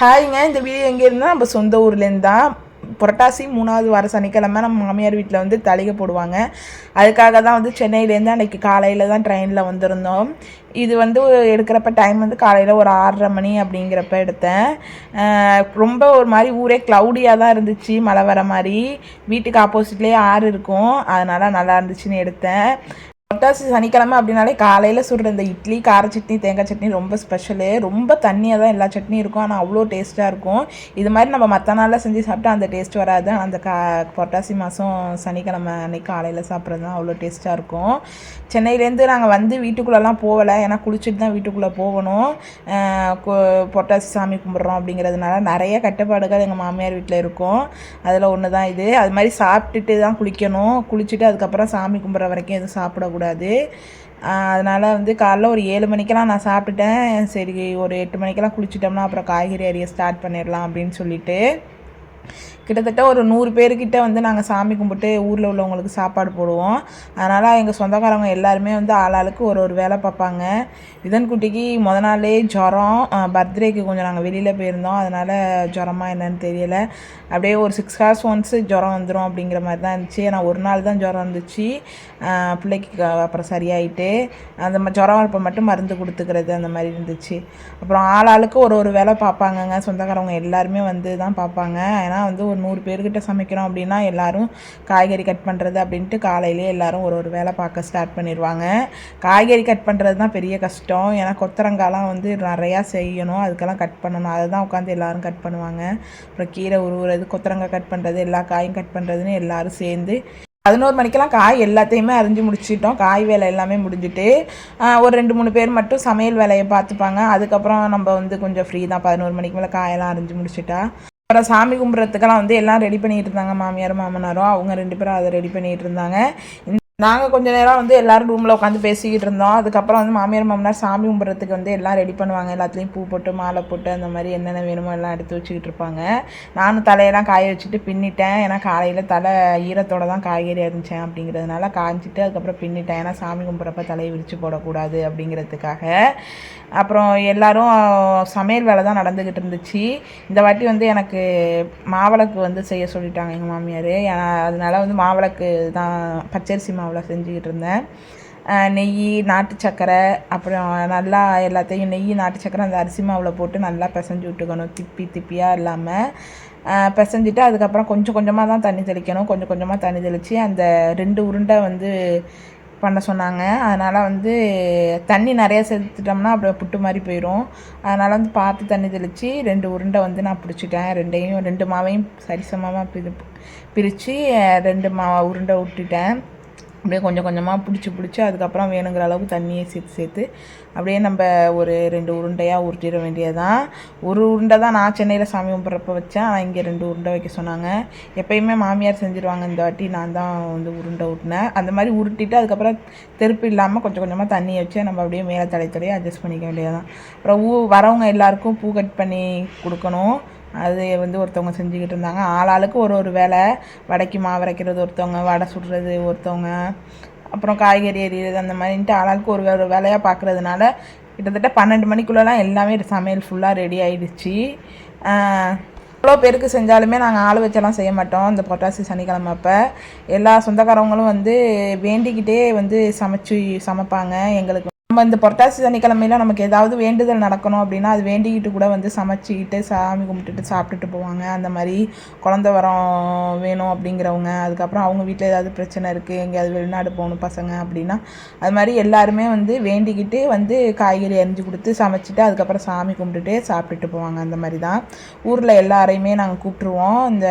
ஹாய்ங்க இந்த வீடியோ எங்கே இருந்தால் நம்ம சொந்த ஊர்லேருந்து தான் புரட்டாசி மூணாவது வார சனிக்கிழமை நம்ம மாமியார் வீட்டில் வந்து தளிகை போடுவாங்க. அதுக்காக தான் வந்து சென்னையிலேருந்து அன்றைக்கி காலையில் தான் ட்ரெயினில் வந்திருந்தோம். இது வந்து எடுக்கிறப்ப டைம் வந்து காலையில் ஒரு ஆறரை மணி அப்படிங்கிறப்ப எடுத்தேன். ரொம்ப ஒரு மாதிரி ஊரே க்ளவுடியாக தான் இருந்துச்சு மழை வர மாதிரி. வீட்டுக்கு ஆப்போசிட்லேயே ஆறு இருக்கும். அதனால் நல்லா இருந்துச்சுன்னு எடுத்தேன். புரட்டாசி சனிக்கிழமை அப்படின்னாலே காலையில் சுடுற இந்த இட்லி கார சட்னி தேங்காய் சட்னி ரொம்ப ஸ்பெஷலு ரொம்ப தண்ணியாக தான் எல்லா சட்னியும் இருக்கும். ஆனால் அவ்வளோ டேஸ்ட்டாக இருக்கும். இது மாதிரி நம்ம மற்ற நாளில் செஞ்சு சாப்பிட்டா அந்த டேஸ்ட் வராது. அந்த கா புரட்டாசி மாதம் சனிக்கிழமை அன்றைக்கி காலையில் சாப்பிட்றது தான் அவ்வளோ டேஸ்ட்டாக இருக்கும். சென்னையிலேருந்து நாங்கள் வந்து வீட்டுக்குள்ளெல்லாம் போகலை. ஏன்னா குளிச்சுட்டு தான் வீட்டுக்குள்ளே போகணும். அஹ் புரட்டாசி சாமி கும்பிட்றோம் அப்படிங்கிறதுனால நிறைய கட்டுப்பாடுகள் எங்கள் மாமியார் வீட்டில் இருக்கும். அதில் ஒன்று தான் இது. அது மாதிரி சாப்பிட்டுட்டு தான் குளிக்கணும். குளிச்சுட்டு அதுக்கப்புறம் சாமி கும்பிட்ற வரைக்கும் எதுவும் சாப்பிடக்கூடாது. அதனால் வந்து காலைல ஒரு ஏழு மணிக்கெல்லாம் நான் சாப்பிட்டுட்டேன். சரி ஒரு எட்டு மணிக்கெல்லாம் குளிச்சிட்டோம்னா அப்புறம் காய்கறி அறிய ஸ்டார்ட் பண்ணிடலாம் அப்படின்னு சொல்லிட்டு. கிட்டத்தட்ட ஒரு நூறு பேர்கிட்ட வந்து நாங்கள் சாமி கும்பிட்டு ஊரில் உள்ளவங்களுக்கு சாப்பாடு போடுவோம். அதனால் எங்கள் சொந்தக்காரங்க எல்லாருமே வந்து ஆளாளுக்கு ஒரு ஒரு வேலை பார்ப்பாங்க. இதன் குட்டிக்கு முத நாளே ஜுரம் பர்த்டேக்கு கொஞ்சம் நாங்கள் வெளியில் போயிருந்தோம். அதனால் ஜுரமா என்னன்னு தெரியலை. அப்படியே ஒரு சிக்ஸ் ஹவர்ஸ் ஒன்ஸு ஜுரம் வந்துடும் அப்படிங்கிற மாதிரி தான் இருந்துச்சு. ஆனால் ஒரு நாள் தான் ஜுரம் இருந்துச்சு. பிள்ளைக்கு அப்புறம் சரியாயிட்டு அந்த ஜுரம் இப்போ மட்டும் மருந்து கொடுத்துக்கிறது அந்த மாதிரி இருந்துச்சு. அப்புறம் ஆளாளுக்கு ஒரு ஒரு வேலை பார்ப்பாங்கங்க. சொந்தக்காரவங்க எல்லாருமே வந்து தான் பார்ப்பாங்க. ஏன்னா வந்து ஒரு நூறு பேர்கிட்ட சமைக்கிறோம் அப்படின்னா எல்லாரும் காய்கறி கட் பண்ணுறது அப்படின்ட்டு காலையிலே எல்லாரும் ஒரு ஒரு வேலை பார்க்க ஸ்டார்ட் பண்ணிடுவாங்க காய்கறி கட் பண்ணுறது தான் பெரிய கஷ்டம். ஏன்னா கொத்தரங்காலாம் வந்து நிறையா செய்யணும். அதுக்கெல்லாம் கட் பண்ணணும். அதை தான் உட்காந்து எல்லாரும் கட் பண்ணுவாங்க. அப்புறம் கீரை உருவுறது கொத்தரங்காய் கட் பண்ணுறது எல்லா காயும் கட் பண்ணுறதுன்னு எல்லாரும் சேர்ந்து பதினோரு மணிக்கெல்லாம் காய் எல்லாத்தையுமே அரிஞ்சு முடிச்சிட்டோம். காய் வேலை எல்லாமே முடிஞ்சுட்டு ஒரு ரெண்டு மூணு பேர் மட்டும் சமையல் வேலையை பார்த்துப்பாங்க. அதுக்கப்புறம் நம்ம வந்து கொஞ்சம் ஃப்ரீ தான். பதினோரு மணிக்கு மேலே காயெல்லாம் அரிஞ்சு முடிச்சிட்டா. அப்புறம் சாமி கும்பிட்றதுக்கெல்லாம் வந்து எல்லாம் ரெடி பண்ணிட்டு இருந்தாங்க மாமியார் மாமனாரும். அவங்க ரெண்டு பேரும் அதை ரெடி பண்ணிட்டு இருந்தாங்க. நாங்கள் கொஞ்ச நேரம் வந்து எல்லாரும் ரூமில் உட்காந்து பேசிக்கிட்டு இருந்தோம். அதுக்கப்புறம் வந்து மாமியார் மாமனார் சாமி கும்பிட்றதுக்கு வந்து எல்லாம் ரெடி பண்ணுவாங்க. எல்லாத்துலேயும் பூ போட்டு மாலை போட்டு அந்த மாதிரி என்னென்ன வேணுமோ எல்லாம் எடுத்து வச்சுக்கிட்டு இருப்பாங்க. நானும் தலையெல்லாம் காய வச்சுட்டு பின்னிட்டேன். ஏன்னா காலையில் தலை ஈரத்தோடு தான் காய்கறி அரிஞ்சேன் அப்படிங்கிறதுனால காய்ஞ்சிட்டு அதுக்கப்புறம் பின்னிட்டேன். ஏன்னா சாமி கும்பிட்றப்ப தலையை விரித்து போடக்கூடாது அப்படிங்கிறதுக்காக. அப்புறம் எல்லோரும் சமையல் வேலை தான் நடந்துக்கிட்டு இருந்துச்சு. இந்த வாட்டி வந்து எனக்கு மாவிளக்கு வந்து செய்ய சொல்லிட்டாங்க எங்கள் மாமியார். ஏன்னா அதனால வந்து மாவிளக்கு தான் பச்சரிசி மாவில் செஞ்சுக்கிட்டு இருந்தேன் நெய் நாட்டு சக்கரை அப்புறம் நல்லா எல்லாத்தையும் நெய் நாட்டு சக்கரை அந்த அரிசி மாவில் போட்டு நல்லா பிசைஞ்சு விட்டுக்கணும். திப்பி திப்பியாக இல்லாமல் பிசைஞ்சிட்டு அதுக்கப்புறம் கொஞ்சம் கொஞ்சமாக தான் தண்ணி தெளிக்கணும். கொஞ்சம் கொஞ்சமாக தண்ணி தெளித்து அந்த ரெண்டு உருண்டை வந்து பண்ண சொன்னாங்க. அதனால் வந்து தண்ணி நிறையா சேர்த்துட்டோம்னா அப்படியே புட்டு மாதிரி போயிடும் அதனால் வந்து பார்த்து தண்ணி தெளித்து ரெண்டு உருண்டை வந்து நான் பிடிச்சிட்டேன். ரெண்டையும் ரெண்டு மாவையும் சரிசமமாக பிரி பிரித்து ரெண்டு மா உருண்டை விட்டுட்டேன் அப்படியே கொஞ்சம் கொஞ்சமாக பிடிச்சி பிடிச்சி அதுக்கப்புறம் வேணுங்கிற அளவுக்கு தண்ணியை சேர்த்து சேர்த்து அப்படியே நம்ம ஒரு ரெண்டு உருண்டையாக உருட்டிட வேண்டியதான் ஒரு உருண்டை தான் நான் சென்னையில் சாமி கும்பிட்றப்ப வச்சேன். ஆனால் இங்கே ரெண்டு உருண்டை வைக்க சொன்னாங்க. எப்பயுமே மாமியார் செஞ்சுருவாங்க இந்த வாட்டி. நான் தான் வந்து உருண்டை உருட்டினேன். அந்த மாதிரி உருட்டிட்டு அதுக்கப்புறம் தெருப்பு இல்லாமல் கொஞ்சம் கொஞ்சமாக தண்ணியை வச்சு நம்ம அப்படியே மேலே தலை தலையை அட்ஜஸ்ட் பண்ணிக்க வேண்டியதான் அப்புறம் ஊ வரவங்க எல்லாருக்கும் பூ கட் பண்ணி கொடுக்கணும். அது வந்து ஒருத்தவங்க செஞ்சுக்கிட்டு இருந்தாங்க. ஆளாளுக்கு ஒரு ஒரு வேலை வடைக்கு மாவு அரைக்கிறது ஒருத்தவங்க வடை சுடுறது ஒருத்தவங்க அப்புறம் காய்கறி எறிகிறது அந்த மாதிரின்ட்டு ஆளாளுக்கு ஒரு ஒரு வேலையாக பார்க்குறதுனால கிட்டத்தட்ட பன்னெண்டு மணிக்குள்ளெலாம் எல்லாமே சமையல் ஃபுல்லாக ரெடி ஆகிடுச்சு எவ்வளோ பேருக்கு செஞ்சாலுமே நாங்கள் ஆள் வச்செல்லாம் செய்ய மாட்டோம். இந்த பொட்டாசி சனிக்கிழமை அப்போ எல்லா சொந்தக்காரவங்களும் வந்து வேண்டிக்கிட்டே வந்து சமைச்சு சமைப்பாங்க. எங்களுக்கு நம்ம இந்த புரட்டாசி சனிக்கிழமையில நமக்கு ஏதாவது வேண்டுதல் நடக்கணும் அப்படின்னா அது வேண்டிக்கிட்டு கூட வந்து சமைச்சிக்கிட்டு சாமி கும்பிட்டுட்டு சாப்பிட்டுட்டு போவாங்க. அந்த மாதிரி குழந்த வரம் வேணும் அப்படிங்கிறவங்க. அதுக்கப்புறம் அவங்க வீட்டில் ஏதாவது பிரச்சனை இருக்குது எங்கேயாவது வெளிநாடு போகணும் பசங்க அப்படின்னா அது மாதிரி எல்லாருமே வந்து வேண்டிக்கிட்டு வந்து காய்கறி அரிஞ்சு கொடுத்து சமைச்சிட்டு அதுக்கப்புறம் சாமி கும்பிட்டுட்டு சாப்பிட்டுட்டு போவாங்க. அந்த மாதிரி தான் ஊரில் எல்லாரையுமே நாங்கள் கூப்பிட்ருவோம் இந்த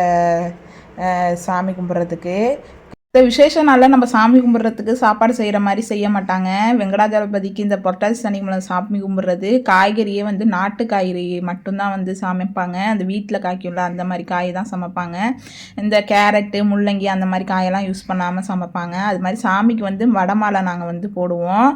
சாமி கும்பிட்றதுக்கு. இந்த விசேஷ நாளில் நம்ம சாமி கும்பிட்றதுக்கு சாப்பாடு செய்கிற மாதிரி செய்ய மாட்டாங்க. வெங்கடாஜலபதிக்கு இந்த புரட்டாசி சனிக்கிழமை சாமி கும்பிட்றது. காய்கறியே வந்து நாட்டு காய்கறி மட்டும்தான் வந்து சமைப்பாங்க. அந்த வீட்டில் காய்க்கும்ல அந்த மாதிரி காய் தான் சமைப்பாங்க. இந்த கேரட்டு முள்ளங்கி அந்த மாதிரி காயெல்லாம் யூஸ் பண்ணாமல் சமைப்பாங்க. அது மாதிரி சாமிக்கு வந்து வடமாலை நாங்கள் வந்து போடுவோம்.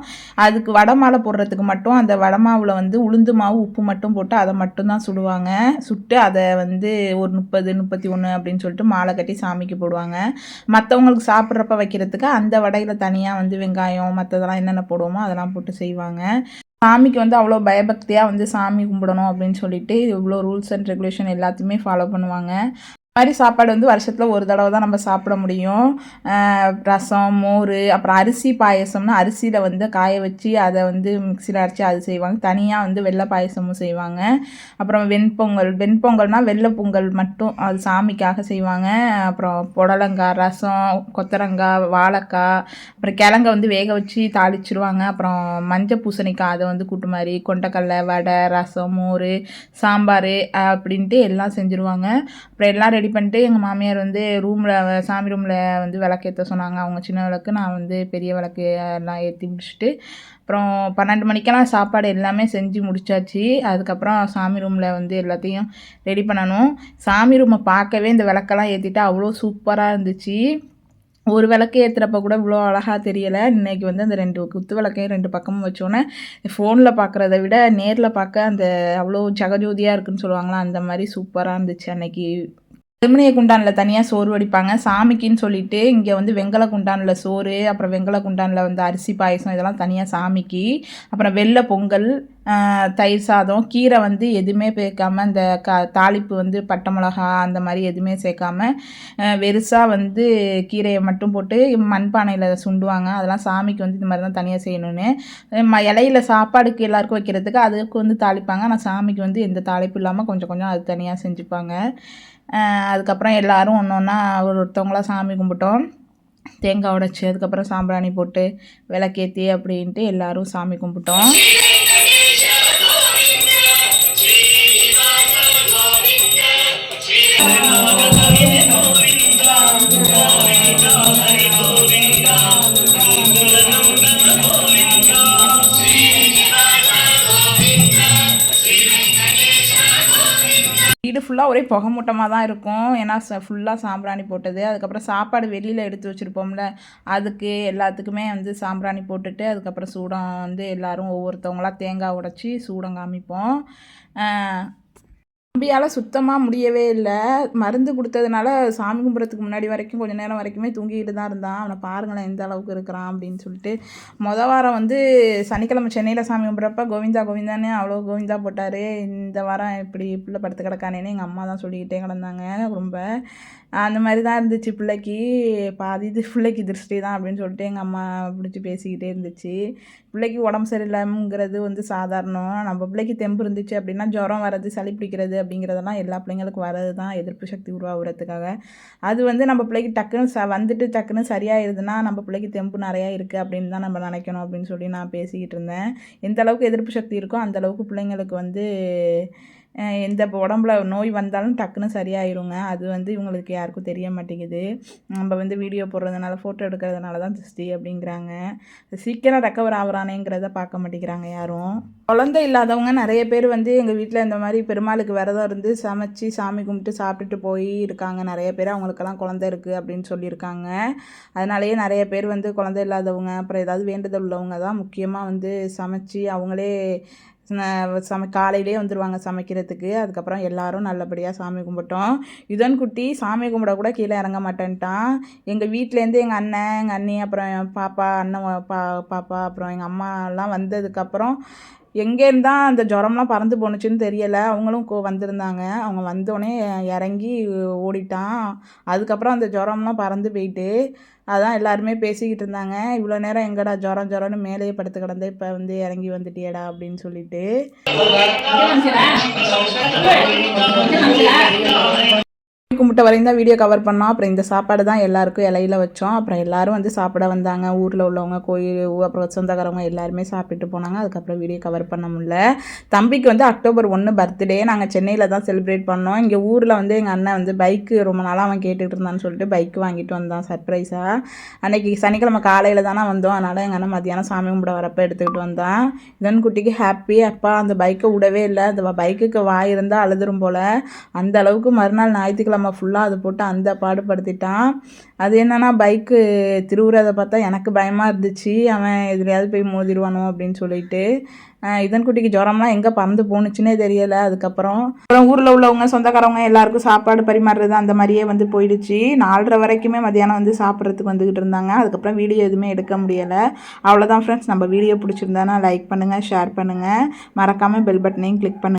அதுக்கு வடமாலை போடுறதுக்கு மட்டும் அந்த வடமாவில் வந்து உளுந்து மாவு உப்பு மட்டும் போட்டு அதை மட்டும்தான் சுடுவாங்க. சுட்டு அதை வந்து ஒரு முப்பது முப்பத்தி ஒன்று அப்படின்னு சொல்லிட்டு மாலை கட்டி சாமிக்கு போடுவாங்க. மற்றவங்களுக்கு சாப்பிட்றப்ப வைக்கிறதுக்கு அந்த வடையில் தனியாக வந்து வெங்காயம் மற்றதெல்லாம் என்னென்ன போடுவோமோ அதெல்லாம் போட்டு செய்வாங்க. சாமிக்கு வந்து அவ்வளோ பயபக்தியாக வந்து சாமி கும்பிடணும் அப்படின்னு சொல்லிட்டு இவ்வளோ ரூல்ஸ் அண்ட் ரெகுலேஷன் எல்லாத்தையுமே ஃபாலோ பண்ணுவாங்க. மாதிரி சாப்பாடு வந்து வருஷத்தில் ஒரு தடவை தான் நம்ம சாப்பிட முடியும். ரசம் மோர் அப்புறம் அரிசி பாயசம்னா அரிசியில் வந்து காய வச்சு அதை வந்து மிக்சியில் அரைச்சி அது செய்வாங்க. தனியாக வந்து வெள்ளை பாயசமும் செய்வாங்க. அப்புறம் வெண்பொங்கல் வெண்பொங்கல்னால் வெள்ளை பொங்கல் மட்டும் அது சாமிக்காக செய்வாங்க. அப்புறம் புடலங்காய் ரசம் கொத்தரங்காய் வாழைக்காய் அப்புறம் கிழங்க வந்து வேக வச்சு தாளிச்சிருவாங்க. அப்புறம் மஞ்சள் பூசணிக்காய் அதை வந்து கூட்டு மாதிரி கொண்டக்கடலை வடை ரசம் மோர் சாம்பார் அப்படின்ட்டு எல்லாம் செஞ்சுருவாங்க. அப்புறம் எல்லாம் ரெடி பண்ணிட்டு எங்கள் மாமியார் வந்து ரூமில் சாமி ரூமில் வந்து விளக்கேற்ற சொன்னாங்க. அவங்க சின்ன விளக்கு நான் வந்து பெரிய விளக்கு எல்லாம் ஏற்றி முடிச்சுட்டு அப்புறம் பன்னெண்டு மணிக்கெல்லாம் சாப்பாடு எல்லாமே செஞ்சு முடிச்சாச்சு. அதுக்கப்புறம் சாமி ரூமில் வந்து எல்லாத்தையும் ரெடி பண்ணணும். சாமி ரூமை பார்க்கவே இந்த விளக்கெல்லாம் ஏற்றிட்டு அவ்வளோ சூப்பராக இருந்துச்சு. ஒரு விளக்கு ஏற்றுறப்ப கூட இவ்வளோ அழகாக தெரியலை. இன்னைக்கு வந்து அந்த ரெண்டு குத்து விளக்கையும் ரெண்டு பக்கமும் வச்சோன்னே ஃபோனில் பார்க்குறத விட நேரில் பார்க்க அந்த அவ்வளோ ஜகஜோதியாக இருக்குன்னு சொல்லுவாங்களா அந்த மாதிரி சூப்பராக இருந்துச்சு அன்னைக்கு. திருமணிய குண்டானில் தனியாக சோறு வடிப்பாங்க. சாமிக்குன்னு சொல்லிட்டு இங்கே வந்து வெங்கல குண்டானில் சோறு அப்புறம் வெங்கல குண்டானில் வந்து அரிசி பாயசம் இதெல்லாம் தனியாக சாமிக்கு. அப்புறம் வெள்ளை பொங்கல் தயிர் சாதம் கீரை வந்து எதுவுமே சேர்க்காம இந்த க தாளிப்பு வந்து பட்டை மிளகா அந்த மாதிரி எதுவுமே சேர்க்காம வெறுசாக வந்து கீரையை மட்டும் போட்டு மண்பானையில் சுண்டுவாங்க. அதெல்லாம் சாமிக்கு வந்து இந்த மாதிரி தான் தனியாக செய்யணும்னு ம இலையில சாப்பாடுக்கு எல்லாருக்கும் வைக்கிறதுக்கு அதுக்கு வந்து தாளிப்பாங்க. ஆனால் சாமிக்கு வந்து எந்த தாளிப்பு இல்லாமல் கொஞ்சம் கொஞ்சம் அது தனியாக செஞ்சுப்பாங்க. அதுக்கப்புறம் எல்லாரும் ஒன்று ஒன்றா ஒரு ஒருத்தவங்களாம் சாமி கும்பிட்டோம் தேங்காய் உடைச்சி அதுக்கப்புறம் சாம்பிராணி போட்டு விளக்கேற்றி அப்படின்ட்டு எல்லாரும் சாமி கும்பிட்டோம் வீடு ஃபுல்லாக ஒரே புகை மூட்டமாக தான் இருக்கும். ஏன்னா ஃபுல்லாக சாம்பிராணி போட்டது. அதுக்கப்புறம் சாப்பாடு வெளியில் எடுத்து வச்சுருப்போம்ல அதுக்கு எல்லாத்துக்குமே வந்து சாம்பிராணி போட்டுட்டு அதுக்கப்புறம் சூடம் வந்து எல்லோரும் ஒவ்வொருத்தவங்களா தேங்காய் உடச்சி சூடம் காமிப்போம். தம்பியால் சுத்தமாக முடியவே இல்லை. மருந்து கொடுத்ததுனால சாமி கும்பிட்றதுக்கு முன்னாடி வரைக்கும் கொஞ்சம் நேரம் வரைக்குமே தூங்கிக்கிட்டு தான் இருந்தான். அவனை பாருங்களேன் எந்த அளவுக்கு இருக்கிறான் அப்படின்னு சொல்லிட்டு. மொத வாரம் வந்து சனிக்கிழமை சென்னையில் சாமி கும்பிட்றப்ப கோவிந்தா கோவிந்தானே அவ்வளோ கோவிந்தா போட்டார். இந்த வாரம் இப்படி பிள்ளை படுத்து கிடக்கானேன்னு எங்கள் அம்மா தான் சொல்லிக்கிட்டே கிடந்தாங்க. ரொம்ப அந்த மாதிரி தான் இருந்துச்சு பிள்ளைக்கு. பாதி இது பிள்ளைக்கு திருஷ்டி தான் அப்படின்னு சொல்லிட்டு எங்கள் அம்மா பிடிச்சி பேசிக்கிட்டே இருந்துச்சு. பிள்ளைக்கு உடம்பு சரியில்லைங்கிறது வந்து சாதாரணம். நம்ம பிள்ளைக்கு தெம்பு இருந்துச்சு அப்படின்னா ஜுரம் வர்றது சளி பிடிக்கிறது அப்படிங்கிறதெல்லாம் எல்லா பிள்ளைங்களுக்கும் வர்றது தான் எதிர்ப்பு சக்தி உருவாகிறதுக்காக. அது வந்து நம்ம பிள்ளைக்கு டக்குன்னு ச வந்துட்டு டக்குன்னு சரியாயிருதுன்னா நம்ம பிள்ளைக்கு தெம்பு நிறையா இருக்குது அப்படின்னு தான் நம்ம நினைக்கணும் அப்படின்னு சொல்லி நான் பேசிக்கிட்டு இருந்தேன். எந்த அளவுக்கு எதிர்ப்பு சக்தி இருக்கோ அந்த அளவுக்கு பிள்ளைங்களுக்கு வந்து எந்த இப்போ உடம்புல நோய் வந்தாலும் டக்குன்னு சரியாயிருங்க. அது வந்து இவங்களுக்கு யாருக்கும் தெரிய மாட்டேங்குது. நம்ம வந்து வீடியோ போடுறதுனால ஃபோட்டோ எடுக்கிறதுனால தான் திருஷ்டி அப்படிங்கிறாங்க. சீக்கிரம் ரெக்கவர் ஆகுறானேங்கிறத பார்க்க மாட்டேங்கிறாங்க யாரும். குழந்தை இல்லாதவங்க நிறைய பேர் வந்து எங்கள் வீட்டில் இந்த மாதிரி பெருமாளுக்கு விரதம் இருந்து சமைச்சு சாமி கும்பிட்டு சாப்பிட்டுட்டு போய் இருக்காங்க. நிறைய பேர் அவங்களுக்கெல்லாம் குழந்தை இருக்குது அப்படின்னு சொல்லியிருக்காங்க. அதனாலேயே நிறைய பேர் வந்து குழந்தை இல்லாதவங்க அப்புறம் ஏதாவது வேண்டுதல் உள்ளவங்க தான் முக்கியமாக வந்து சமைச்சு அவங்களே சமை காலையிலே வந்துடுவாங்க சமைக்கிறதுக்கு. அதுக்கப்புறம் எல்லாரும் நல்லபடியாக சாமி கும்பிட்டோம். யுதன் குட்டி சாமி கும்பிட கூட கீழே இறங்க மாட்டேன்ட்டான். எங்கள் வீட்டிலேருந்து எங்கள் அண்ணன் எங்கள் அண்ணி அப்புறம் என் பாப்பா அண்ணன் பா பாப்பா அப்புறம் எங்கள் அம்மாலாம் வந்ததுக்கப்புறம் எங்கேருந்து தான் அந்த ஜுரம்லாம் பறந்து போணுச்சுன்னு தெரியலை. அவங்களும் கோ வந்திருந்தாங்க. அவங்க வந்தோடனே இறங்கி ஓடிட்டான். அதுக்கப்புறம் அந்த ஜுரம்லாம் பறந்து போயிட்டு அதான் எல்லாருமே பேசிக்கிட்டு இருந்தாங்க. இவ்வளோ நேரம் எங்கடா ஜுரம் ஜுரம்னு மேலேயே படுத்து கிடந்தே இப்போ வந்து இறங்கி வந்துட்டியேடா அப்படின்னு சொல்லிட்டு. கும்பிட்ட வரையும் தான் வீடியோ கவர் பண்ணோம். அப்புறம் இந்த சாப்பாடு தான் எல்லாருக்கும் இலையில வச்சோம். அப்புறம் எல்லாரும் வந்து சாப்பிட வந்தாங்க. ஊரில் உள்ளவங்க கோயில் அப்புறம் சொந்தக்காரவங்க எல்லாருமே சாப்பிட்டு போனாங்க. அதுக்கப்புறம் வீடியோ கவர் பண்ண முடியல. தம்பிக்கு வந்து அக்டோபர் ஒன்று பர்த்டே நாங்கள் சென்னையில் தான் செலிப்ரேட் பண்ணோம். இங்கே ஊரில் வந்து எங்கள் அண்ணன் வந்து பைக்கு ரொம்ப நாளாக அவன் கேட்டுக்கிட்டு இருந்தான்னு சொல்லிட்டு பைக் வாங்கிட்டு வந்தான் சர்ப்ரைஸாக அன்னைக்கு சனிக்கிழமை காலையில் தானே வந்தோம். அதனால் எங்கள் அண்ணன் மத்தியானம் சாமி கும்பிட வரப்போ எடுத்துக்கிட்டு வந்தான். இதன் குட்டிக்கு ஹாப்பி அப்பா அந்த பைக்கை விடவே இல்லை. அந்த பைக்குக்கு வாய் இருந்தால் அழுதுரும் போல். அந்த அளவுக்கு மறுநாள் ஞாயிற்றுக்கிழமை நம்ம ஃபுல்லாக அது போட்டு அந்த பாடுபடுத்திட்டான். அது என்னென்னா பைக்கு திருவுறதை பார்த்தா எனக்கு பயமாக இருந்துச்சு. அவன் எதுலையாவது போய் மோதிடுவானோ அப்படின்னு சொல்லிட்டு. இதன் குட்டிக்கு ஜுரம்லாம் எங்கே பறந்து போணுச்சுன்னே தெரியலை. அதுக்கப்புறம் அப்புறம் ஊரில் உள்ளவங்க சொந்தக்காரவங்க எல்லாருக்கும் சாப்பாடு பரிமாறுறது அந்த மாதிரியே வந்து போயிடுச்சு. நாலரை வரைக்குமே மதியானம் வந்து சாப்பிட்றதுக்கு வந்துக்கிட்டு இருந்தாங்க. அதுக்கப்புறம் வீடியோ எதுவுமே எடுக்க முடியலை. அவ்வளோதான் ஃப்ரெண்ட்ஸ் நம்ம வீடியோ பிடிச்சிருந்தானா லைக் பண்ணுங்கள் ஷேர் பண்ணுங்கள் மறக்காமல் பெல் பட்டனையும் கிளிக் பண்ணுங்கள்